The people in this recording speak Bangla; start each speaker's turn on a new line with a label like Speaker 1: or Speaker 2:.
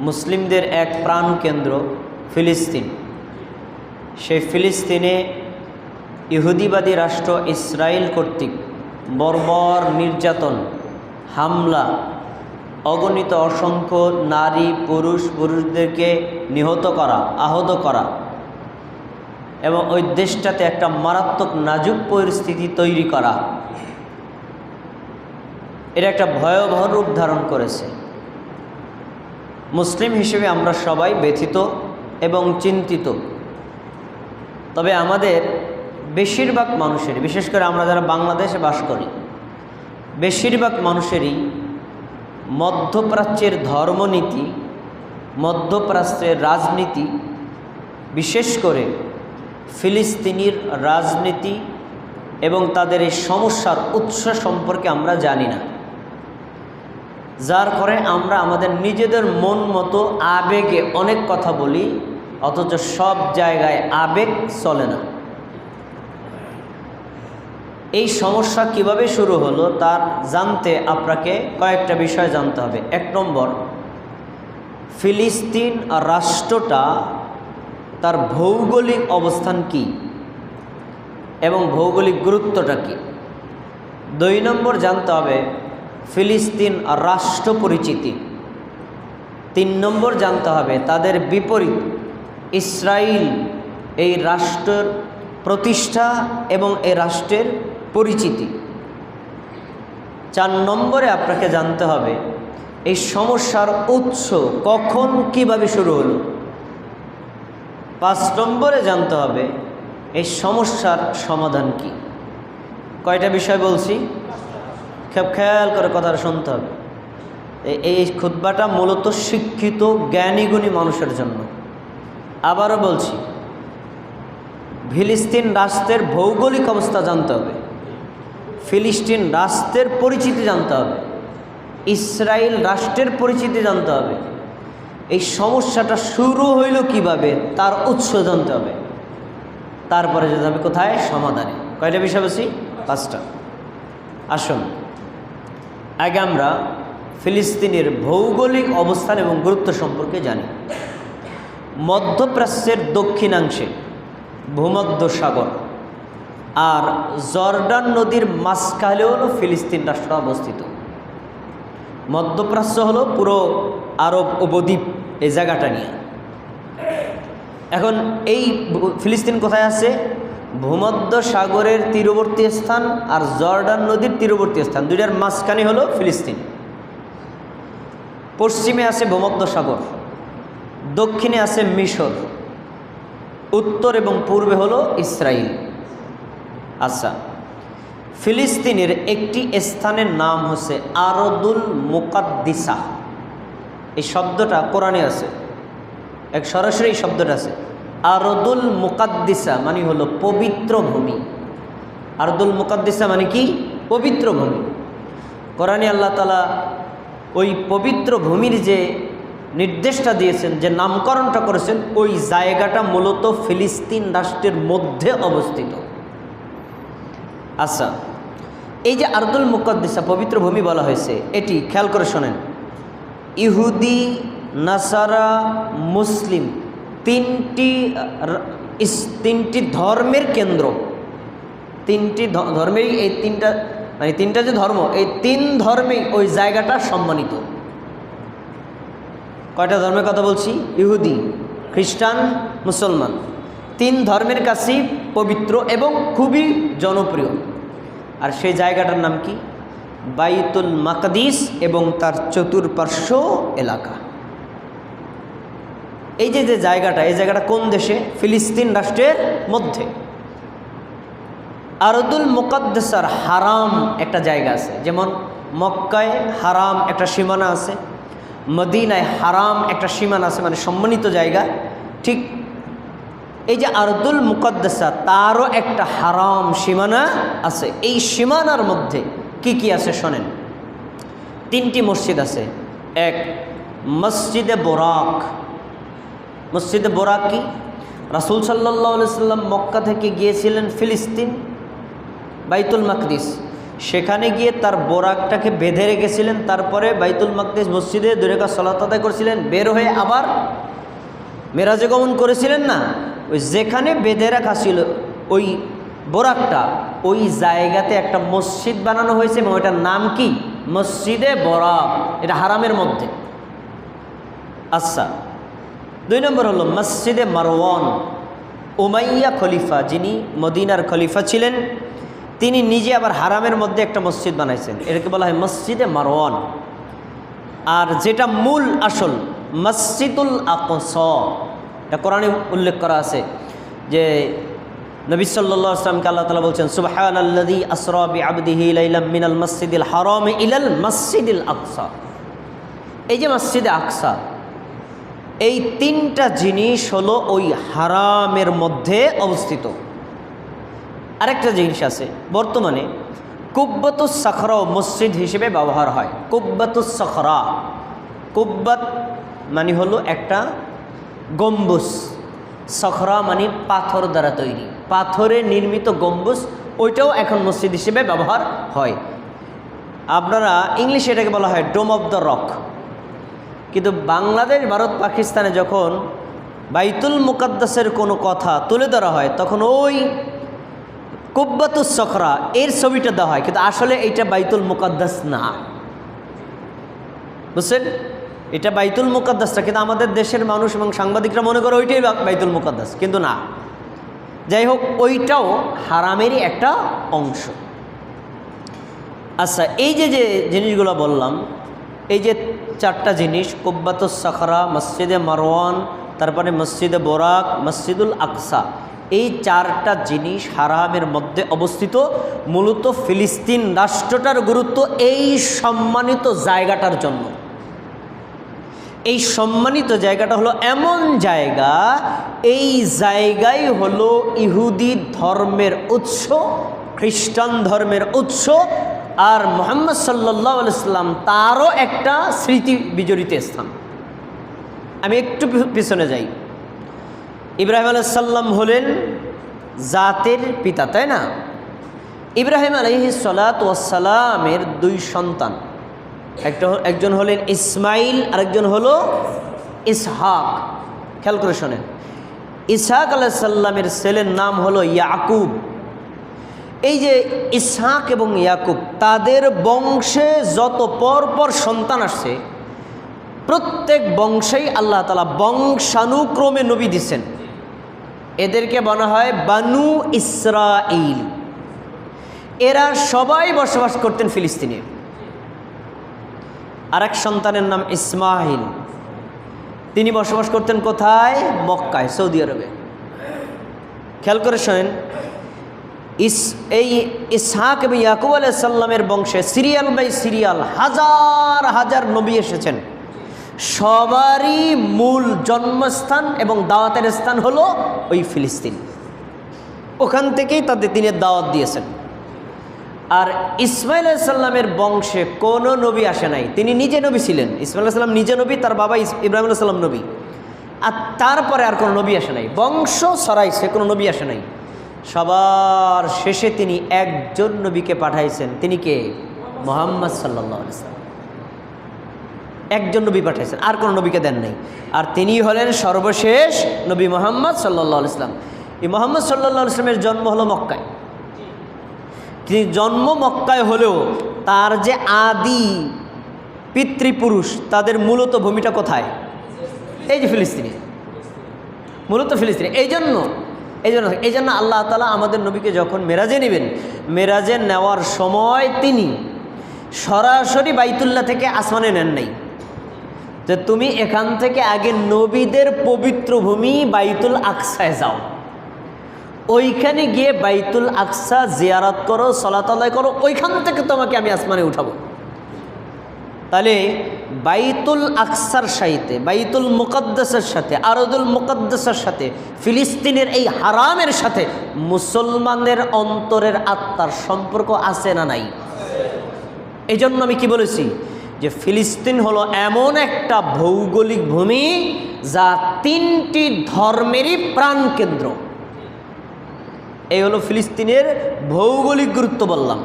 Speaker 1: মুসলিমদের এক প্রাণকেন্দ্র ফিলিস্তিন। সেই ফিলিস্তিনে ইহুদিবাদী রাষ্ট্র ইসরায়েল কর্তৃক বর্বর নির্যাতন, হামলা, অগণিত অসংখ্য নারী, পুরুষ, পুরুষদেরকে নিহত করা, আহত করা এবং ওই দেশটাতে একটা মারাত্মক নাজুক পরিস্থিতি তৈরি করা। এটা একটা ভয়াবহ রূপ ধারণ করেছে। মুসলিম হিসেবে আমরা সবাই ব্যথিত এবং চিন্তিত। তবে আমাদের বেশিরভাগ মানুষের, বিশেষ করে আমরা যারা বাংলাদেশে বাস করি, বেশিরভাগ মানুষেরই মধ্যপ্রাচ্যের ধর্মনীতি, মধ্যপ্রাচ্যের রাজনীতি, বিশেষ করে ফিলিস্তিনির রাজনীতি এবং তাদের এই সমস্যার উৎস সম্পর্কে আমরা জানি না। যার করে আমরা আমাদের নিজেদের মন মতো আবেগে অনেক কথা বলি, অথচ সব জায়গায় আবেগ চলে না। এই সমস্যা কীভাবে শুরু হলো তার জানতে আপনাকে কয়েকটা বিষয় জানতে হবে। এক নম্বর, ফিলিস্তিন রাষ্ট্রটা তার ভৌগোলিক অবস্থান কি এবং ভৌগোলিক গুরুত্বটা কি? দুই নম্বর জানতে হবে ফিলিস্তিন রাষ্ট্র পরিচিতি। তিন নম্বর জানতে হবে, তাদের বিপরীত। ইসরায়েল এই রাষ্ট্রের প্রতিষ্ঠা এবং এই রাষ্ট্রের পরিচিতি। চার নম্বরে আপনাকে জানতে হবে, এই সমস্যার উৎস কখন কীভাবে শুরু হলো? পাঁচ নম্বরে জানতে হবে, এই সমস্যার সমাধান কি? কয়টা বিষয় বলছি? খেপ খেয়াল করে কথাটা শুনতে হবে। এই খুদ্বাটা মূলত শিক্ষিত, জ্ঞানীগুণী মানুষের জন্য। আবারও বলছি, ফিলিস্তিন রাষ্ট্রের ভৌগোলিক অবস্থা জানতে হবে। ফিলিস্তিন রাষ্ট্রের পরিচিতি জানতে হবে। ইসরায়েল রাষ্ট্রের পরিচিতি জানতে হবে। এই সমস্যাটা শুরু হইল কীভাবে, তার উৎস জানতে হবে। তারপরে যেতে হবে কোথায়? সমাধানে। কয়টা বিষয় বলছি? পাঁচটা। আসুন। আগে আমরা ফিলিস্তিনের ভৌগোলিক অবস্থান এবং গুরুত্ব সম্পর্কে জানি। মধ্যপ্রাচ্যের দক্ষিণাংশে ভূমধ্য সাগর আর জর্ডান নদীর মাঝখানে হলো ফিলিস্তিন রাষ্ট্র অবস্থিত। মধ্যপ্রাচ্য হলো পুরো আরব উপদ্বীপ এই জায়গাটা নিয়ে। এখন এই ফিলিস্তিন কোথায় আছে? ভূমধ্য সাগরের তীরবর্তী স্থান আর জর্ডান নদীর তীরবর্তী স্থান। দুইটার মাঝখানে হলো ফিলিস্তিন। পশ্চিমে আছে ভূমধ্য সাগর, দক্ষিণে আছে মিশর, উত্তর এবং পূর্বে হলো ইসরায়েল আচ্ছা ফিলিস্তিনের একটি স্থানের নাম হচ্ছে আরদুল মুকাদ্দিসা। এই শব্দটা কোরআনে আছে। এক সরাসরি এই শব্দটা আছে। আরদুল মুকাদ্দিসা মানে হলো পবিত্র ভূমি। আরদুল মুকাদ্দিসা মানে কি? পবিত্র ভূমি। কোরআনে আল্লাহ তালা ওই পবিত্র ভূমির যে নির্দেশটা দিয়েছেন, যে নামকরণটা করেছেন, ওই জায়গাটা মূলত ফিলিস্তিন রাষ্ট্রের মধ্যে অবস্থিত। আচ্ছা এই যে আরদুল মুকদ্দিসা পবিত্র ভূমি বলা হয়েছে, এটি খেয়াল করে শোনেন। ইহুদি, নাসারা, মুসলিম তিনটি তিনটি ধর্মের কেন্দ্র। তিনটি ধ- ধর্মেরই এই তিনটা মানে তিনটা যে ধর্ম, এই তিন ধর্মেই ওই জায়গাটা সম্মানিত। কয়টা ধর্মের কথা বলছি? ইহুদি, খ্রিস্টান, মুসলমান। তিন ধর্মের কাছেই পবিত্র এবং খুবই জনপ্রিয়। আর সেই জায়গাটার নাম কি? বাইতুল মাকাদিস এবং তার চতুর্পার্শ্ব এলাকা। এই যে যে জায়গাটা, এই জায়গাটা কোন দেশে? ফিলিস্তিন রাষ্ট্রের মধ্যে। আরদুল মুকদ্দেসার হারাম একটা জায়গা আছে। যেমন মক্কায় হারাম একটা সীমানা আছে, মদিনায় হারাম একটা সীমানা আছে মানে সম্মানিত জায়গা। ঠিক এই যে আরদুল মুকদ্দেসা, তারও একটা হারাম সীমানা আছে। এই সীমানার মধ্যে কি কি আছে শোনেন? তিনটি মসজিদ আছে। এক, মসজিদে বোরাক। মসজিদে বোরাক রাসুল সাল্লাহ সাল্লাম মক্কা থেকে গিয়েছিলেন ফিলিস্তিন, বাইতুল মাকদিস। সেখানে গিয়ে তার বোরাকটাকে বেঁধে রেখেছিলেন, তারপরে বাইতুল মাকদেশ মসজিদে দুরেকা সলাত আদায় করেছিলেন। বের হয়ে আবার মেরাজে গমন করেছিলেন না? ওই যেখানে বেঁধে রাখা ছিল, ওই বোরাকটা ওই জায়গাতে একটা মসজিদ বানানো হয়েছে এবং ওইটার নাম কি? মসজিদে বরাক এটা হারামের মধ্যে। আচ্ছা। দুই নম্বর হলো মসজিদে মারওয়ান উমাইয়া খলিফা, যিনি মদিনার খলিফা ছিলেন, তিনি নিজে আবার হারামের মধ্যে একটা মসজিদ বানাইছেন। এটাকে বলা হয় মসজিদে মারওয়ান। আর যেটা মূল আসল, মসজিদুল আকস, এটা কোরআনে উল্লেখ করা আছে যে নবী আসলামকে আল্লাহ তালা বলছেন সুবহান আল্লাদি আসরাবি আবদিহি মসজিদিল হারাম ইলাল মসজিদিল আকসা। এই যে মসজিদে আকসা এই তিনটা জিনিস হলো ওই হারামের মধ্যে অবস্থিত। আরেকটা জিনিস আছে, বর্তমানে কুব্বাতুস সখরাও মসজিদ হিসেবে ব্যবহার হয়। কুব্বাতুস সখরা, কুব্বাত মানে হলো একটা গম্বুজ। সখরা মানে পাথর দ্বারা তৈরি। পাথরে নির্মিত গম্বুজ, ওইটাও এখন মসজিদ হিসেবে ব্যবহার হয়। আপনারা ইংলিশে এটাকে বলা হয় ডোম অফ দ্য রক। কিন্তু বাংলাদেশ, ভারত, পাকিস্তানে যখন বাইতুল মুকাদ্দাসের কোনো কথা তুলে ধরা হয়, তখন ওই কুব্বাতুস সখরা এর ছবিটা দেওয়া হয়। কিন্তু আসলে এইটা বাইতুল মুকাদ্দাস না। বুঝছেন? এটা বাইতুল মুকাদ্দাসটা কিন্তু আমাদের দেশের মানুষ এবং সাংবাদিকরা মনে করে ওইটাই বাইতুল মুকাদ্দাস। কিন্তু না। যাই হোক, ওইটাও হারামেরই একটা অংশ। আচ্ছা এই যে যে জিনিসগুলো বললাম এই যে চারটা জিনিস কুব্বাতুস সাখরা, মসজিদে মারওয়ান, তারপরে মসজিদে বোরাক, মসজিদুল আকসা, এই চারটা জিনিস হারামের মধ্যে অবস্থিত। মূলত ফিলিস্তিন রাষ্ট্রটার গুরুত্ব এই সম্মানিত জায়গাটার জন্য। এই সম্মানিত জায়গাটা হলো এমন জায়গা, এই জায়গাই হলো ইহুদি ধর্মের উৎস, খ্রিস্টান ধর্মের উৎস আর মোহাম্মদ সাল্লাহ ইসলাম তারও একটা স্মৃতি বিজড়িত স্থান। আমি একটু পিছনে যাই। ইব্রাহিম আলাইসাল্লাম হলেন জাতের পিতা, তাই না? ইব্রাহিম আলহি সালাতামের দুই সন্তান। একটা একজন হলেন ইসমাইল, আরেকজন হলো ইসহাক। খেয়াল করে শোনেন। ইসহাক আলাইসাল্লামের ছেলের নাম হলো ইয়াকুব। এই যে ইসহাক এবং ইয়াকুব, তাদের বংশে যত পর পর সন্তান আসছে, প্রত্যেক বংশেই আল্লাহ তালা বংশানুক্রমে নবী দিছেন এদেরকে বলা হয় বানু ইসরাইল এরা সবাই বসবাস করতেন ফিলিস্তিনে। আরেক সন্তানের নাম ইসমাহিল তিনি বসবাস করতেন কোথায়? মক্কায়, সৌদি আরবে। খেয়াল করে শোনেন ইস, এই ইসহাক এবং ইয়াকুব আলাইসাল্লামের বংশে সিরিয়াল বাই সিরিয়াল হাজার হাজার নবী এসেছেন। সবারই মূল জন্মস্থান এবং দাওয়াতের স্থান হলো ওই ফিলিস্তিন। ওখান থেকেই তাদের তিনি দাওয়াত দিয়েছেন। আর ইসমাইল সাল্লামের বংশে কোনো নবী আসে নাই। তিনি নিজে নবী ছিলেন। ইসমাইল সাল্লাম নিজে নবী, তার বাবা ইব্রাহিম সাল্লাম নবী। আর তারপরে আর কোনো নবী আসে নাই। বংশ সরাইছে কোনো নবী আসে নাই। সবার শেষে তিনি একজন নবীকে পাঠাইছেন। তিনি কে? মোহাম্মদ সাল্লাহ সাল্লাম। একজন নবী পাঠাইছেন, আর কোনো নবীকে দেন নাই। আর তিনি হলেন সর্বশেষ নবী মোহাম্মদ সাল্লাহ ইসলাম এই মোহাম্মদ সাল্লাহ ইসলামের জন্ম হলো মক্কায়। তিনি জন্ম মক্কায় হলেও তার যে আদি পিতৃপুরুষ, তাদের মূলত ভূমিটা কোথায়? এই যে ফিলিস্তিনি। মূলত ফিলিস্তিনি। এই জন্য এই জন্য এই জন্য আল্লাহ তালা আমাদের নবীকে যখন মেরাজে নেবেন, মেরাজে নেওয়ার সময় তিনি সরাসরি বাইতুল্লাহ থেকে আসমানে নেন নাই। যে তুমি এখান থেকে আগে নবীদের পবিত্র ভূমি বাইতুল আকসায় যাও। ওইখানে গিয়ে বাইতুল আকসা জিয়ারাত করো সলাতলায় করো, ওইখান থেকে তোমাকে আমি আসমানে উঠাবো। তাহলে বাইতুল আকসার সাইতে, বাইতুল মুকদ্দাসের সাথে, আরদুল মুকদ্দাসের সাথে, ফিলিস্তিনের এই হারামের সাথে মুসলমানদের অন্তরের আত্মার সম্পর্ক আছে না নাই? এই জন্য আমি কি বলেছি? যে ফিলিস্তিন হলো এমন একটা ভৌগোলিক ভূমি যা তিনটি ধর্মেরই প্রাণকেন্দ্র। এই হলো ফিলিস্তিনের ভৌগোলিক গুরুত্ব বললাম।